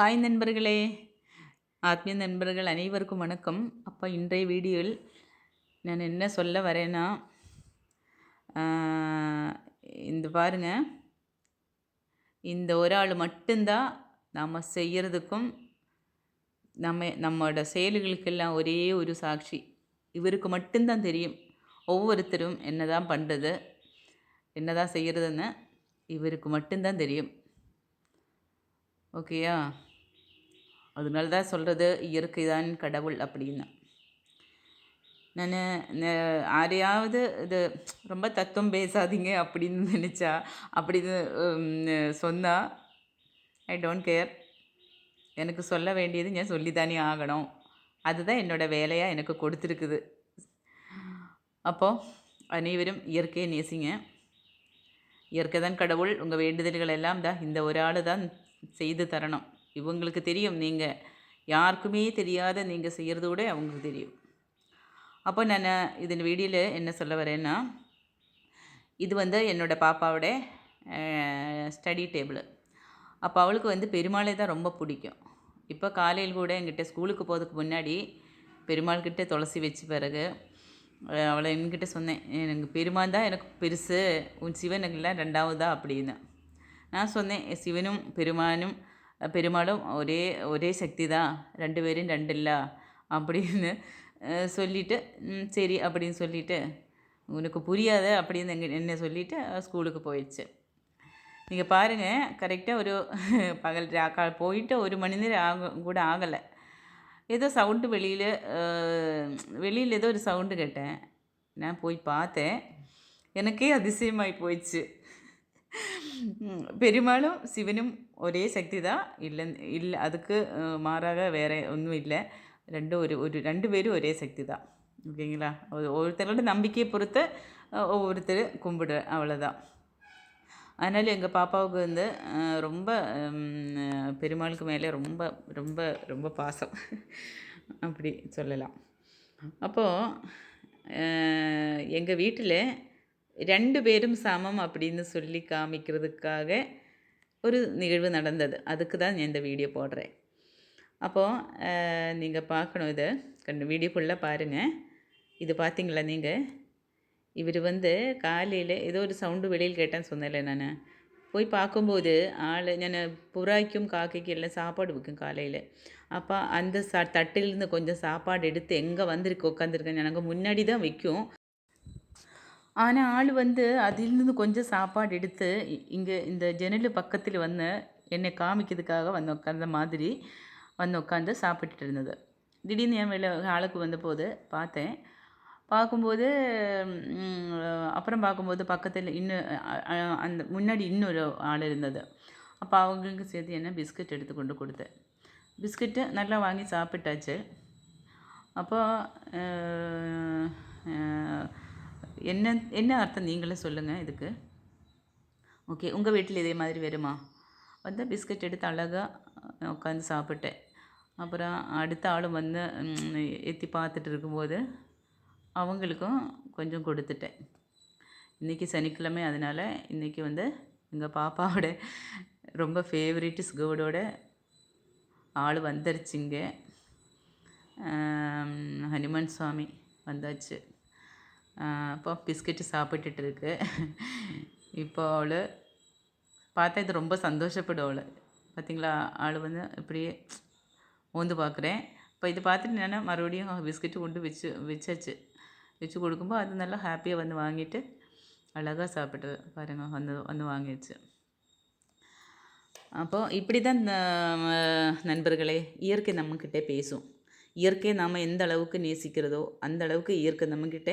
Hi நண்பர்களே. ஆத்மீய நண்பர்கள் அனைவருக்கும் வணக்கம். அப்போ இன்றைய வீடியோவில் நான் என்ன சொல்ல வரேன்னா இந்த பாருங்க. இந்த ஒரு ஆள் மட்டும்தான் நாம் செய்கிறதுக்கும் நம்ம நம்மளோட செயல்களுக்கெல்லாம் ஒரே ஒரு சாட்சி. இவருக்கு மட்டும்தான் தெரியும். ஒவ்வொருத்தரும் என்னதான் பண்ணுறது என்னதான் செய்கிறதுன்னு இவருக்கு மட்டும்தான் தெரியும். ஓகேயா? அதனால தான் சொல்கிறது இயற்கை தான் கடவுள் அப்படின்னு. நான் யாரையாவது இது ரொம்ப தத்துவம் பேசாதீங்க அப்படின்னு நினச்சா அப்படி சொன்னால் ஐ டோன்ட் கேர் எனக்கு சொல்ல வேண்டியது நான் சொல்லித்தானே ஆகணும். அதுதான் என்னோட வேலையாக எனக்கு கொடுத்துருக்குது. அப்போது அனைவரும் இயற்கையை நேசிங்க. இயற்கை தான் கடவுள். உங்கள் வேண்டுதல்கள் எல்லாம் தான் இந்த ஒரு ஆள் தான் செய்து தரணும். இவங்களுக்கு தெரியும். நீங்கள் யாருக்குமே தெரியாத நீங்கள் செய்கிறத விட அவங்களுக்கு தெரியும். அப்போ நான் இதன் வீடியோவில் என்ன சொல்ல வரேன்னா இது வந்து என்னோட பாப்பாவோட ஸ்டடி டேபிள் அப்போ அவளுக்கு வந்து பெருமாளை தான் ரொம்ப பிடிக்கும். இப்போ காலையில் கூட என்கிட்ட ஸ்கூலுக்கு போகிறதுக்கு முன்னாடி பெருமாள் கிட்ட துளசி வச்ச பிறகு அவளை என்கிட்ட சொன்னேன் எனக்கு பெருமாள் தான் எனக்கு பெருசு உன் சிவன் எல்லாம் ரெண்டாவதா? அப்படின்னு. நான் சொன்னேன் சிவனும் பெருமானும் பெருமாளும் ஒரே ஒரே சக்தி தான் ரெண்டு பேரும் ரெண்டு இல்லை அப்படின்னு சொல்லிவிட்டு சொல்லிட்டு சரி அப்படின்னு சொல்லிட்டு உனக்கு புரியாத அப்படின்னு எங்க என்ன சொல்லிட்டு ஸ்கூலுக்கு போயிடுச்சு. நீங்கள் பாருங்கள் கரெக்டாக ஒரு பகல் ரா- கா- போயிட்டு ஒரு மணி நேரம் ஆக கூட ஆகலை. ஏதோ சவுண்டு வெளியில் வெளியில் ஏதோ ஒரு சவுண்டு கேட்டேன். நான் போய் பார்த்தேன். எனக்கே அதிசயமாகி போயிடுச்சு. பெருமாளும் சிவனும் ஒரே சக்தி தான் இல்லை இல்லை அதுக்கு மாறாக வேறு ஒன்றும் இல்லை. ரெண்டும் ஒரு ஒரு ரெண்டு பேரும் ஒரே சக்தி தான் ஓகேங்களா ஒருத்தரோட நம்பிக்கையை பொறுத்து ஒவ்வொருத்தர் கும்பிடு அவ்வளோதான் அதனால் எங்கள் பாப்பாவுக்கு வந்து ரொம்ப பெருமாளுக்கு மேலே ரொம்ப ரொம்ப ரொம்ப பாசம். அப்படி சொல்லலாம். அப்போது எங்கள் வீட்டில் ரெண்டு பேரும் சமம் அப்படின்னு சொல்லி காமிக்கிறதுக்காக ஒரு நிகழ்வு நடந்தது. அதுக்கு தான் நான் இந்த வீடியோ போடுறேன். அப்போது நீங்கள் பார்க்கணும் இதை. கண்டு வீடியோ ஃபுல்லாக பாருங்கள் இது பார்த்தீங்களா நீங்கள் இவர் வந்து காலையில் ஏதோ ஒரு சவுண்டு வெளியில் கேட்டேன்னு சொன்னேன்ல நான். போய் பார்க்கும்போது ஆள் ഞാൻ புறாய்க்கும் காக்கைக்கும் எல்லாம் சாப்பாடு வைக்கும் காலையில். அப்போ அந்த ச தட்டிலிருந்து கொஞ்சம் சாப்பாடு எடுத்து எங்கே வந்திருக்கு உட்காந்துருக்கேன் எனக்கு முன்னாடி தான் வைக்கும். ஆனால் ஆள் வந்து அதிலிருந்து கொஞ்சம் சாப்பாடு எடுத்து இங்கே இந்த ஜன்னல் பக்கத்தில் வந்து என்னை காமிக்கிறதுக்காக வந்து உட்காந்த மாதிரி வந்து உட்காந்து சாப்பிட்டுட்டு இருந்தது. திடீர்னு என் வெளில ஆளுக்கு வந்தபோது பார்த்தேன். பார்க்கும்போது அப்புறம் பார்க்கும்போது பக்கத்தில் இன்னும் அந்த முன்னாடி இன்னொரு ஆள் இருந்தது. அப்போ அவங்களுக்கு சேர்த்து என்ன பிஸ்கட் எடுத்து கொண்டு கொடுத்தேன். பிஸ்கட்டு நல்லா வாங்கி சாப்பிட்டாச்சு. அப்போ என்ன என்ன அர்த்தம் நீங்களே சொல்லுங்கள் இதுக்கு? ஓகே உங்கள் வீட்டில் இதே மாதிரி வருமா? வந்து பிஸ்கட் எடுத்து அழகாக உட்காந்து சாப்பிட்டேன். அப்புறம் அடுத்த ஆளும் வந்து எத்தி பார்த்துட்டு இருக்கும்போது அவங்களுக்கும் கொஞ்சம் கொடுத்துட்டேன். இன்றைக்கி சனிக்கிழமை அதனால் இன்றைக்கி வந்து எங்கள் பாப்பாவோட ரொம்ப ஃபேவரட் ஸ்கோடோட ஆள் வந்துருச்சுங்க. ஆம், ஹனுமான் சுவாமி வந்தாச்சு. இப்போ பிஸ்கெட்டு சாப்பிட்டுட்டு இருக்கு இப்போ அவள் பார்த்தா இது ரொம்ப சந்தோஷப்படும் அவள். பார்த்தீங்களா? ஆள் வந்து இப்படியே மோந்து பார்க்குறேன். இப்போ இது பார்த்துட்டு நான் மறுபடியும் பிஸ்கெட்டு கொண்டு வச்சு வச்சாச்சு. வச்சு கொடுக்கும்போது அது நல்லா ஹாப்பியாக வந்து வாங்கிட்டு அழகாக சாப்பிட்டு பாருங்க வந்து வந்து வாங்கிடுச்சு. அப்போது இப்படி தான் நண்பர்களே இயற்கை நம்மக்கிட்டே பேசும். இயற்கையை நாம் எந்த அளவுக்கு நேசிக்கிறதோ அந்த அளவுக்கு இயற்கை நம்மக்கிட்ட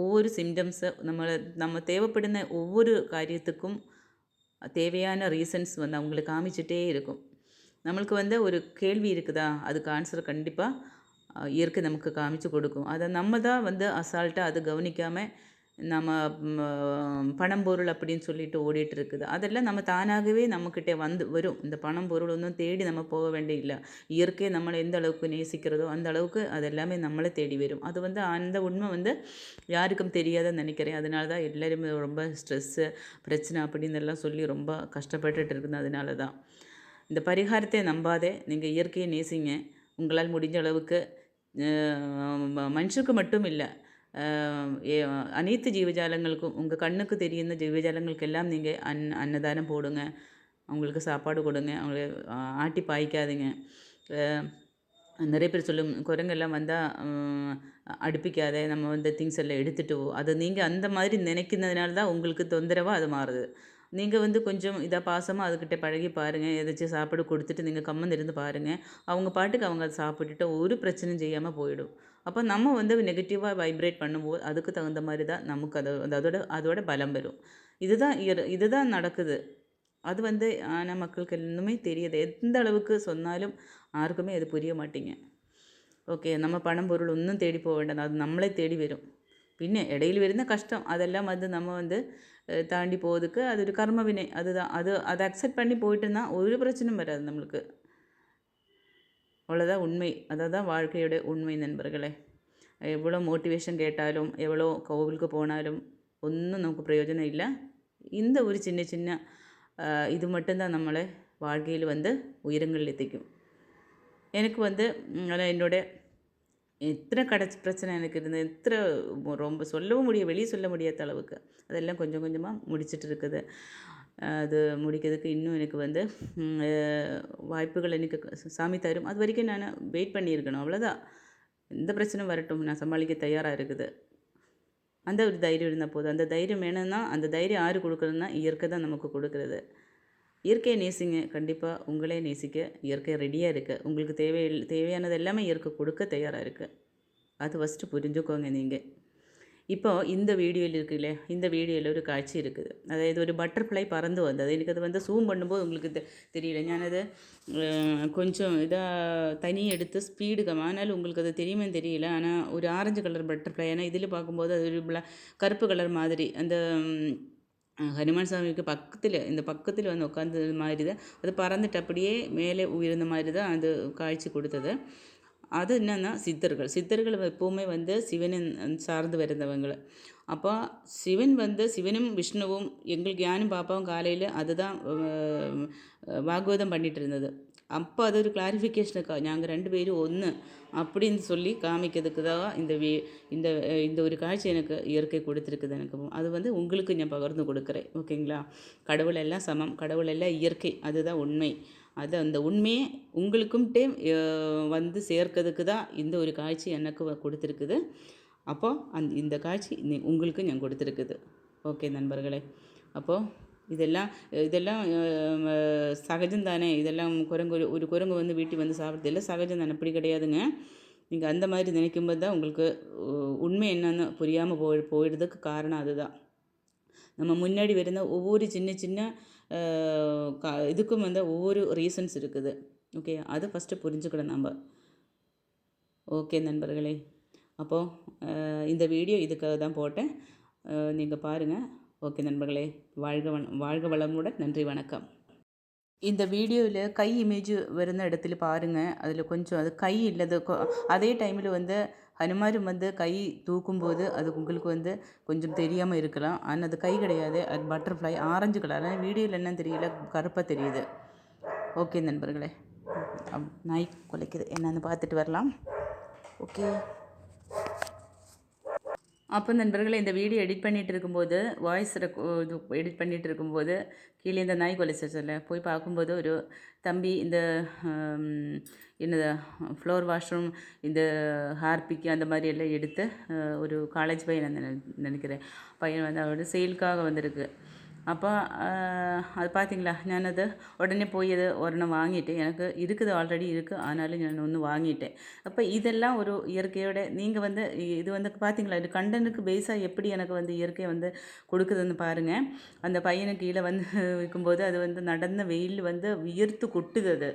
ஒவ்வொரு சிம்டம்ஸை நம்மளை நம்ம தேவைப்படுன ஒவ்வொரு காரியத்துக்கும் தேவையான ரீசன்ஸ் வந்து அவங்களுக்கு காமிச்சிட்டே இருக்கும். நம்மளுக்கு வந்து ஒரு கேள்வி இருக்குதா? அதுக்கு ஆன்சர் கண்டிப்பாக இயற்கை நமக்கு காமிச்சு கொடுக்கும். அதை நம்ம தான் வந்து அசால்ட்டாக அது கவனிக்காமல் நம்ம பணம் பொருள் அப்படின்னு சொல்லிட்டு ஓடிட்டு இருக்குது அதெல்லாம் நம்ம தானாகவே நம்மக்கிட்டே வந்து வரும். இந்த பணம் பொருள் ஒன்றும் தேடி நம்ம போக வேண்டிய இல்லை இயற்கையை நம்மளை எந்த அளவுக்கு நேசிக்கிறதோ அந்த அளவுக்கு அது எல்லாமே நம்மளை தேடி வரும். அது வந்து அந்த உண்மை வந்து யாருக்கும் தெரியாதுன்னு நினைக்கிறேன். அதனால தான் எல்லாருமே ரொம்ப ஸ்ட்ரெஸ்ஸு பிரச்சனை அப்படின்னு எல்லாம் சொல்லி ரொம்ப கஷ்டப்பட்டுட்டு இருக்குது. அதனால தான். இந்த பரிகாரத்தை நம்பாதே. நீங்கள் இயற்கையை நேசிங்க. உங்களால் முடிஞ்ச அளவுக்கு மனுஷருக்கு மட்டும் இல்லை அனைத்து ஜீவஜாலங்களுக்கும் உங்கள் கண்ணுக்கு தெரியுന്ന ஜீவஜாலங்களுக்கெல்லாம் நீங்கள் அன் அன்னதானம் போடுங்க அவங்களுக்கு சாப்பாடு கொடுங்க அவங்கள ஆட்டி பாய்க்காதீங்க நிறைய பேர் சொல்லும் குரங்கெல்லாம் வந்தால் அடுப்பிக்காத நம்ம வந்து திங்ஸ் எல்லாம் எடுத்துகிட்டு போ அது நீங்கள் அந்த மாதிரி நினைக்கிறதுனால தான் உங்களுக்கு தொந்தரவாக அது மாறுது நீங்கள் வந்து கொஞ்சம் இதாக பாசமாக அதுக்கிட்ட பழகி பாருங்கள் எதாச்சும் சாப்பாடு கொடுத்துட்டு நீங்கள் கம்மந்து இருந்து பாருங்கள் அவங்க பாட்டுக்கு அவங்க அதை சாப்பிட்டுட்டு ஒரு பிரச்சனையும் செய்யாமல் போயிடும் அப்போ நம்ம வந்து நெகட்டிவாக வைப்ரேட் பண்ணும்போது அதுக்கு தகுந்த மாதிரி தான் நமக்கு அது அதோட அதோட பலம் வரும் இதுதான் இதுதான் நடக்குது அது வந்து ஆனால் மக்களுக்கு இன்னுமே தெரியுது எந்த அளவுக்கு சொன்னாலும் ആർക്കുമേ അത് പുരിയ മാട്ടിങ്ങ ഓക്കെ നമ്മൾ പണം പൊരുൾ ഒന്നും തേടി പോവേണ്ടത് അത് നമ്മളെ തേടി വരും പിന്നെ ഇടയിൽ വരുന്ന കഷ്ടം അതെല്ലാം അത് നമ്മൾ வந்து தாண்டி போகிறதுக்கு அது ஒரு கர்மவினை அதுதான் அது அதை அக்செப்ட் பண்ணி போயிட்டுன்னா ஒரு பிரச்சனையும் வராது நம்மளுக்கு அவ்வளோதான் உண்மை. அதை தான் வாழ்க்கையோட உண்மை நண்பர்களே. எவ்வளோ மோட்டிவேஷன் கேட்டாலும் எவ்வளோ கோவிலுக்கு போனாலும் ஒன்றும் நமக்கு பிரயோஜனம் இல்லை. இந்த ஒரு சின்ன சின்ன இது மட்டும்தான் நம்மளை வாழ்க்கையில் வந்து உயரங்களில் எத்திக்கும். எனக்கு வந்து என்னோட எத்தனை கடை பிரச்சனை எனக்கு இருந்தது எத்தனை ரொம்ப சொல்லவும் முடியும் வெளியே சொல்ல முடியாத அளவுக்கு அதெல்லாம் கொஞ்சம் கொஞ்சமாக முடிச்சுட்டு இருக்குது. அது முடிக்கிறதுக்கு இன்னும் எனக்கு வந்து வாய்ப்புகள் எனக்கு சாமி தரும். அது வரைக்கும் நான் வெயிட் பண்ணியிருக்கணும். அவ்வளோதான் எந்த பிரச்சனையும் வரட்டும். நான் சமாளிக்க தயாராக இருக்குது. அந்த ஒரு தைரியம் இருந்தால் போதும். அந்த தைரியம் வேணும்னா அந்த தைரியம் யார் கொடுக்குறதுனா இயற்கை தான் நமக்கு கொடுக்குறது. இயற்கையை நேசிங்க. கண்டிப்பாக உங்களே நேசிக்க. இயற்கை ரெடியாக இருக்குது உங்களுக்கு தேவை தேவையானது எல்லாமே இயற்கை கொடுக்க தயாராக இருக்குது அது ஃபஸ்ட்டு புரிஞ்சுக்கோங்க நீங்கள் இப்போ இந்த வீடியோவில் இருக்குல்ல இந்த வீடியோவில் ஒரு காட்சி இருக்குது. அதாவது ஒரு பட்டர்ஃப்ளை பறந்து வந்தது. எனக்கு அது வந்து சூம் பண்ணும்போது உங்களுக்கு தெரியல. ஞானது கொஞ்சம் இதாக தனி எடுத்து ஸ்பீடு ஆனாலும் உங்களுக்கு அது தெரியுமே தெரியல. ஆனால் ஒரு ஆரஞ்சு கலர் பட்டர்ஃப்ளை ஏன்னா இதில் பார்க்கும்போது அது ஒரு கருப்பு கலர் மாதிரி. அந்த ஹனுமான் சாமிக்கு பக்கத்தில் இந்த பக்கத்தில் வந்து உட்காந்தது மாதிரி தான். அது பறந்துட்டு அப்படியே மேலே உயர்ந்த மாதிரி தான் அது காய்ச்சி கொடுத்தது. அது என்னென்னா சித்தர்கள். சித்தர்கள் எப்போவுமே வந்து சிவனின் சார்ந்து வருந்தவங்க அப்போ சிவன் வந்து சிவனும் விஷ்ணுவும் எங்களுக்கு யானும் பாப்பாவும் காலையில் அதுதான் வாக்குவாதம் பண்ணிகிட்டு இருந்தது. அப்போ அது ஒரு கிளாரிஃபிகேஷனுக்காக நாங்கள் ரெண்டு பேரும் ஒன்று அப்படின்னு சொல்லி காமிக்கிறதுக்கு தான் இந்த வே இந்த இந்த ஒரு காட்சி எனக்கு இயற்கை கொடுத்துருக்குது எனக்கு. அது வந்து உங்களுக்கு நான் பகிர்ந்து கொடுக்குறேன். ஓகேங்களா? கடவுள் எல்லாம் சமம். கடவுள் எல்லாம் இயற்கை. அதுதான் உண்மை. அது அந்த உண்மையை உங்களுக்கும் டேம் வந்து சேர்க்கிறதுக்கு தான் இந்த ஒரு காட்சி எனக்கு கொடுத்துருக்குது. அப்போது அந் இந்த காட்சி உங்களுக்கு நான் கொடுத்துருக்குது. ஓகே நண்பர்களே. அப்போது இதெல்லாம் இதெல்லாம் சகஜம் தானே? இதெல்லாம் குரங்கு ஒரு குரங்கு வந்து வீட்டுக்கு வந்து சாப்பிட்றது இல்லை. சகஜம் தானே? அப்படி கிடையாதுங்க. நீங்கள் அந்த மாதிரி நினைக்கும்போது தான் உங்களுக்கு உண்மை என்னன்னு புரியாமல் போய் போயிடுறதுக்கு காரணம் அதுதான். நம்ம முன்னாடி வருന്ന ஒவ்வொரு சின்ன சின்ன க இதுக்கும் வந்து ஒவ்வொரு ரீசன்ஸ் இருக்குது. ஓகே அதை ஃபஸ்ட்டு புரிஞ்சுக்கணும் நம்ம. ஓகே நண்பர்களே. அப்போது இந்த வீடியோ இதுக்காக தான் போட்டேன். நீங்கள் பாருங்கள் ஓகே நண்பர்களே வாழ்க வாழ்க வளமுடன் நன்றி வணக்கம். இந்த வீடியோவில் கை இமேஜ் வருന്ന இடத்துல பாருங்கள் அதில் கொஞ்சம் அது கை இல்லாத அதே டைமில் வந்து ஹனுமாரும் வந்து கை தூக்கும்போது அது உங்களுக்கு வந்து கொஞ்சம் தெரியாமல் இருக்கலாம். ஆனால் அது கை கிடையாது. அது பட்டர்ஃப்ளை ஆரஞ்சு கலர் ஆனால் வீடியோவில் என்னன்னு தெரியல. கருப்பாக தெரியுது. ஓகே நண்பர்களே. நாய் குலைக்குது. என்னன்னு பார்த்துட்டு வரலாம். ஓகே. அப்போ நண்பர்களே இந்த வீடியோ எடிட் பண்ணிகிட்டு இருக்கும்போது வாய்ஸ் ரெக் இது எடிட் பண்ணிகிட்டு இருக்கும்போது கீழே இந்த நாய் கொலைச்சிருச்சல போய் பார்க்கும்போது ஒரு தம்பி இந்த என்னது ஃப்ளோர் வாஷ்ரூம் இந்த ஹார்பிக்கு அந்த மாதிரி எல்லாம் எடுத்து ஒரு காலேஜ் பையன் நினைக்கிறேன். பையன் வந்து அவரோட சேலுக்காக வந்திருக்கு. அப்போ அது பார்த்தீங்களா ഞാനത് உடனே போய் அது ஒரெண்ணம் வாங்கிட்டு எனக்கு இருக்குது ஆல்ரெடி இருக்குது ஆனாலும் நான் ஒன்று வாங்கிட்டேன் அப்போ இதெல்லாம் ஒரு இயற்கையோட நீங்கள் வந்து இது வந்து பார்த்தீங்களா இது கண்டனுக்கு பேஸாக எப்படி எனக்கு வந்து இயற்கை வந்து கொடுக்குதுன்னு பாருங்கள் அந்த பையனுக்கு கீழே வந்து வைக்கும்போது அது வந்து நடந்த வெயில் வந்து வியர்த்து கொட்டுது அது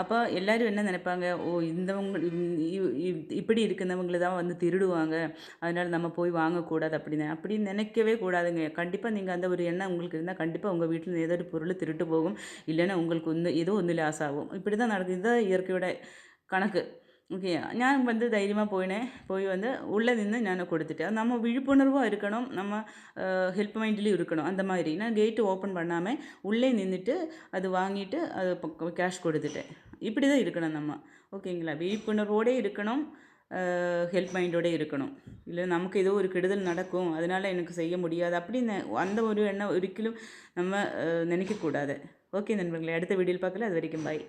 அப்போ எல்லோரும் என்ன நினைப்பாங்க? ஓ இந்தவங்க இப்படி இருக்கிறவங்கள தான் வந்து திருடுவாங்க. அதனால் நம்ம போய் வாங்கக்கூடாது அப்படின்னு. அப்படி நினைக்கவே கூடாதுங்க. கண்டிப்பாக நீங்கள் அந்த ஒரு எண்ணம் உங்களுக்கு இருந்தால் கண்டிப்பாக உங்கள் வீட்டில் ஏதோ ஒரு பொருள் திருட்டு போகும். இல்லைன்னா உங்களுக்கு வந்து ஏதோ ஒன்று லாஸ் ஆகும் இப்படி தான் நடக்குது. இதுதான் இயற்கையோட கணக்கு. ஓகே ഞാൻ வந்து ധൈര്യமாக പോയിനേൻ പോയി വന്ന് உள்ளே നിന്ന് ഞാൻ കൊടുத்துட்டு நம்ம விழிப்புணர்வாக இருக்கணும் நம்ம ஹெல்ப் மைண்ட்லேயும் இருக்கணும் அந்த மாதிரி நான் கேட்டு ஓப்பன் பண்ணாமல் உள்ளே நின்றுட்டு அது வாங்கிட்டு அது கேஷ் கொடுத்துட்டேன் இப்படி தான் இருக்கணும் நம்ம ஓகேங்களா விழிப்புணர்வோடே இருக்கணும் ஹெல்ப் மைண்டோடே இருக்கணும் இல்லை நமக்கு ஏதோ ஒரு கெடுதல் நடக்கும் அதனால் எனக்கு செய்ய முடியாது அப்படின்னு அந்த ஒரு எண்ணம் ஒரிக்கலும் நம்ம நினைக்கக்கூடாது ஓகே நண்பர்களே அடுத்த வீடியோவில் பார்க்கல அது வரைக்கும் பாய்